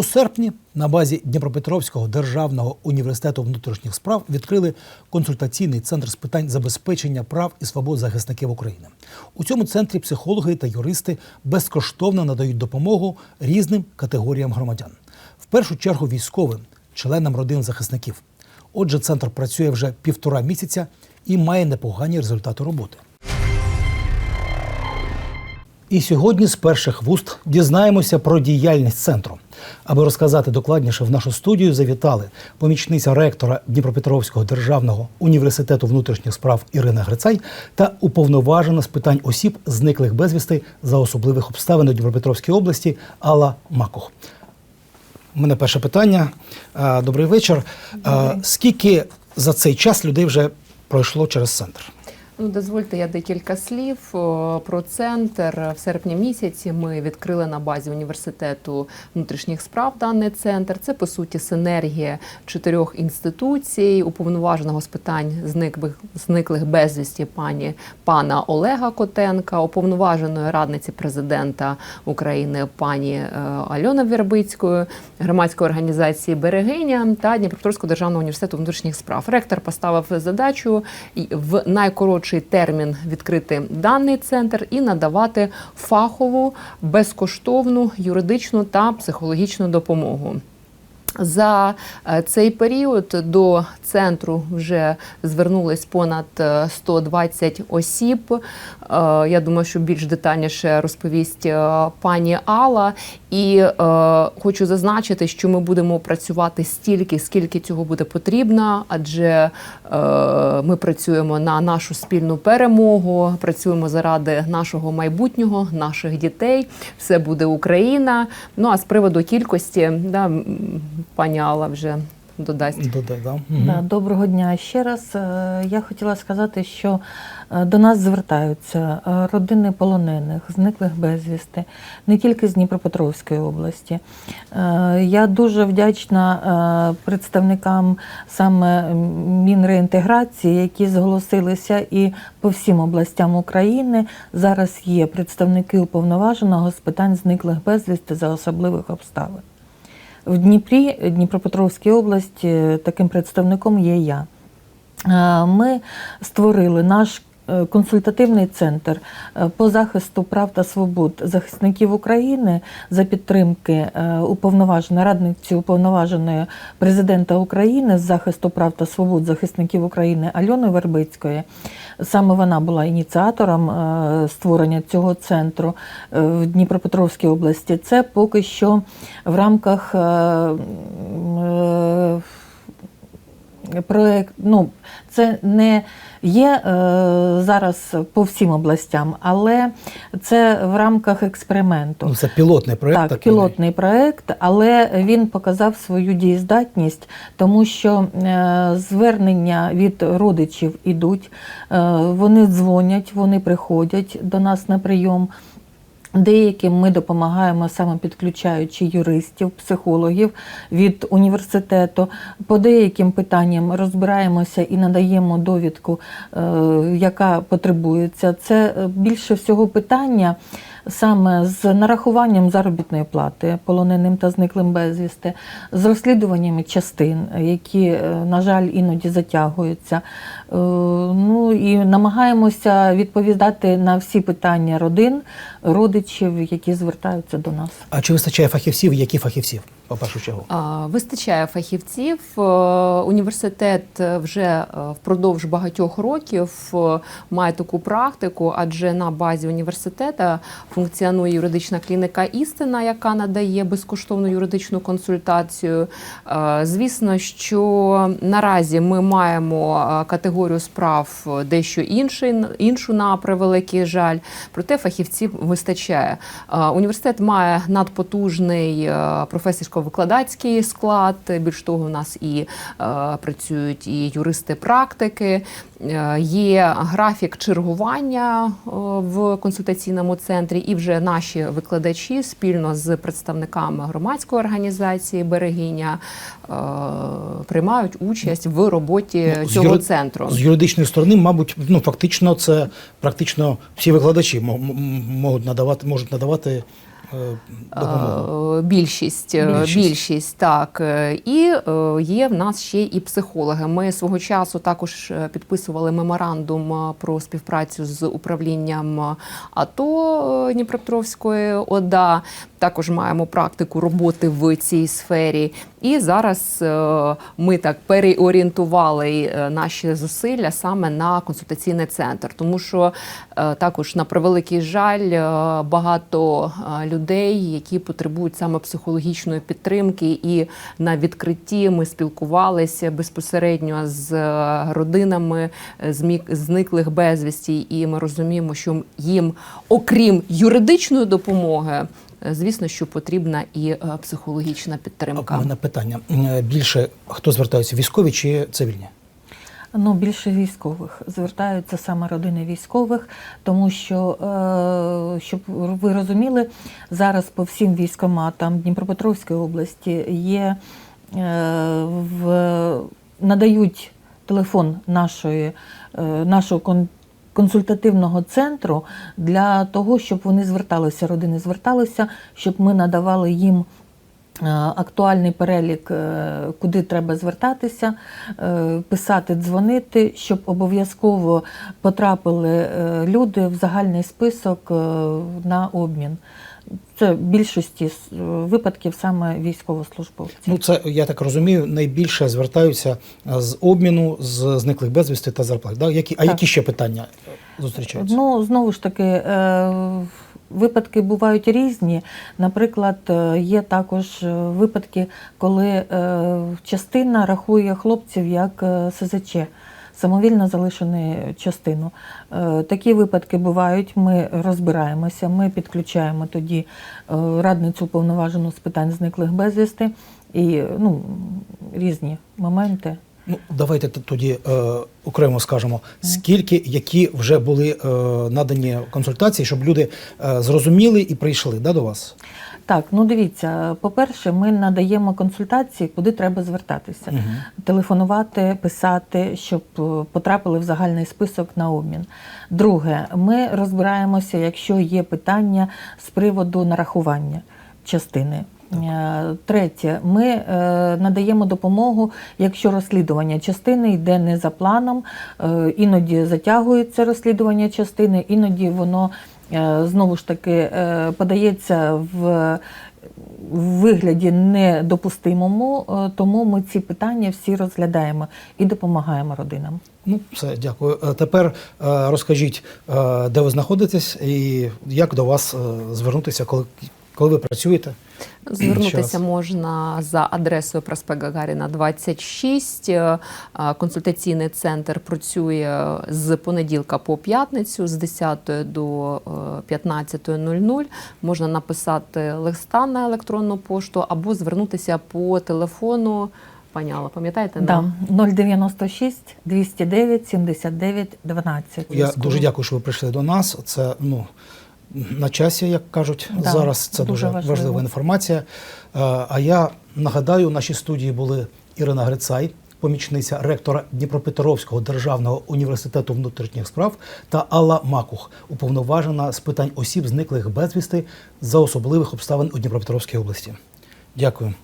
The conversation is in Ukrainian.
У серпні на базі Дніпропетровського державного університету внутрішніх справ відкрили консультаційний центр з питань забезпечення прав і свобод захисників України. У цьому центрі психологи та юристи безкоштовно надають допомогу різним категоріям громадян. В першу чергу військовим, членам родин захисників. Отже, центр працює вже півтора місяця і має непогані результати роботи. І сьогодні з перших вуст дізнаємося про діяльність центру. Аби розказати докладніше, в нашу студію завітали помічниця ректора Дніпропетровського державного університету внутрішніх справ Ірина Грицай та уповноважена з питань осіб, зниклих безвісти за особливих обставин у Дніпропетровській області Алла Макух. У мене перше питання. Добрий вечір. А, Скільки за цей час людей вже пройшло через центр? Ну, дозвольте я декілька слів про центр. В серпні місяці ми відкрили на базі університету внутрішніх справ даний центр. Це по суті синергія чотирьох інституцій, уповноваженого з питань зниклих безвісті пані пана Олега Котенка, уповноваженої радниці президента України пані е, Альони Вербицької, громадської організації Берегиня та Дніпропетровського державного університету внутрішніх справ. Ректор поставив задачу в найкоротший термін відкрити даний центр і надавати фахову, безкоштовну юридичну та психологічну допомогу. За е, цей період до центру вже звернулись понад е, 120 осіб. Е, Я думаю, що більш детальніше розповість е, пані Алла. І е, хочу зазначити, що ми будемо працювати стільки, скільки цього буде потрібно, адже е, ми працюємо на нашу спільну перемогу, працюємо заради нашого майбутнього, наших дітей. Все буде Україна. Ну а з приводу кількості, да, пані Алла вже додасть. Додай, да? Да, доброго дня ще раз. Е, Я хотіла сказати, що е, до нас звертаються е, родини полонених, зниклих безвісти, не тільки з Дніпропетровської області. Я дуже вдячна представникам саме Мінреінтеграції, які зголосилися і по всім областям України. Зараз є представники уповноваженого з питань зниклих безвісти за особливих обставин. В Дніпрі, Дніпропетровській області, таким представником є я. Е, Ми створили наш консультативний центр е, по захисту прав та свобод захисників України за підтримки е, уповноваженої радниці уповноваженої президента України з захисту прав та свобод захисників України Альони Вербицької. Саме вона була ініціатором е, створення цього центру е, в Дніпропетровській області. Це поки що в рамках е, е, проект. Ну, це не є е, зараз по всім областям, але це в рамках експерименту. Ну, це пілотний проєкт. Так, такий. пілотний проект, але він показав свою дієздатність, тому що е, звернення від родичів ідуть, е, вони дзвонять, вони приходять до нас на прийом. Деяким ми допомагаємо саме підключаючи юристів, психологів від університету. По деяким питанням розбираємося і надаємо довідку, е, яка потребується. Це е, більше всього питання саме з нарахуванням заробітної плати полоненим та зниклим безвісти, з розслідуваннями частин, які, е, на жаль, іноді затягуються. Е, Ну і намагаємося відповідати на всі питання родин, родичів, які звертаються до нас. А чи вистачає фахівців? Які фахівців, по першу чергу? Вистачає фахівців. Е, Університет вже впродовж багатьох років має таку практику, адже на базі університету функціонує юридична клініка Істина, яка надає безкоштовну юридичну консультацію. Е, Звісно, що наразі ми маємо е, категорію справ дещо інший, іншу на превеликий жаль, проте фахівців вистачає. Е, Університет має надпотужний професорсько-викладацький склад. Більш того, у нас і працюють і юристи-практики. Е, Є графік чергування в консультаційному центрі, і вже наші викладачі спільно з представниками громадської організації Берегиня е, приймають участь в роботі Ну, з цього юри- центру. З юридичної сторони, мабуть, ну фактично, це практично всі викладачі можуть надавати, можуть надавати допомогу? Е, Більшість, е, Більшість. більшість. так. Е, І є в нас ще і психологи. Ми свого часу також підписували меморандум про співпрацю з управлінням АТО Дніпропетровської ОДА. Також маємо практику роботи в цій сфері. І зараз е, ми так переорієнтували е, наші зусилля саме на консультаційний центр, тому що е, також на превеликий жаль багато людей, які потребують саме психологічної підтримки, і на відкритті ми спілкувалися безпосередньо з родинами зниклих безвісті, і ми розуміємо, що їм, окрім юридичної допомоги, звісно, що потрібна і е, психологічна підтримка. У мене питання. Е, Більше хто звертається, військові чи цивільні? Ну, більше військових звертаються саме родини військових, тому що, е, щоб ви розуміли, зараз по всім військоматам Дніпропетровської області є в, надають телефон нашої, нашого кон- консультативного центру для того, щоб вони зверталися, родини зверталися, щоб ми надавали їм. е, Актуальний перелік, е, куди треба звертатися, е, писати, дзвонити, щоб обов'язково потрапили люди в загальний список на обмін. Це в більшості випадків саме військовослужбовці. Ну, це я так розумію, найбільше звертаються е, з обміну з зниклих безвісти та зарплат. Да? Які, а Так. які ще питання е, зустрічаються? Ну, знову ж таки, е, випадки бувають різні. Наприклад, е, є також е, випадки, коли е, частина рахує хлопців як е, СЗЧ. Самовільно залишені частину. Е, Такі випадки бувають. Ми розбираємося, ми підключаємо тоді е, радницю уповноважену з питань зниклих безвісти і ну, різні моменти. Ну, давайте тоді е, окремо скажемо, скільки, які вже були е, надані консультації, щоб люди е, зрозуміли і прийшли да, до вас. Так, ну дивіться, по-перше, ми надаємо консультації, куди треба звертатися, Мгм. телефонувати, писати, щоб е, потрапили в загальний список на обмін. Друге, ми розбираємося, якщо є питання з приводу нарахування частини. Е, Третє, ми е, надаємо допомогу, якщо розслідування частини йде не за планом, іноді затягується розслідування частини, іноді воно знову ж таки е, подається в вигляді недопустимому, е, тому ми ці питання всі розглядаємо і допомагаємо родинам. Ну, все, дякую. Е, Тепер е, розкажіть, е, де ви знаходитесь і як до вас е, звернутися, коли, коли ви працюєте? Звернутися можна за адресою проспект Гагаріна 26. Е, е, Консультаційний центр працює з понеділка по п'ятницю з 10 до е, 15.00. Можна написати листа на електронну пошту або звернутися по телефону. Пані Алла, пам'ятаєте? Да. 096 209 79 12. Я дуже дякую, що ви прийшли до нас. Це ну на часі, як кажуть, Да, зараз це дуже дуже, важливо. важлива інформація. Е, А я нагадаю, в нашій студії були Ірина Грицай, помічниця ректора Дніпропетровського державного університету внутрішніх справ, та Алла Макух, уповноважена з питань осіб, зниклих безвісти за особливих обставин у Дніпропетровській області. Дякую.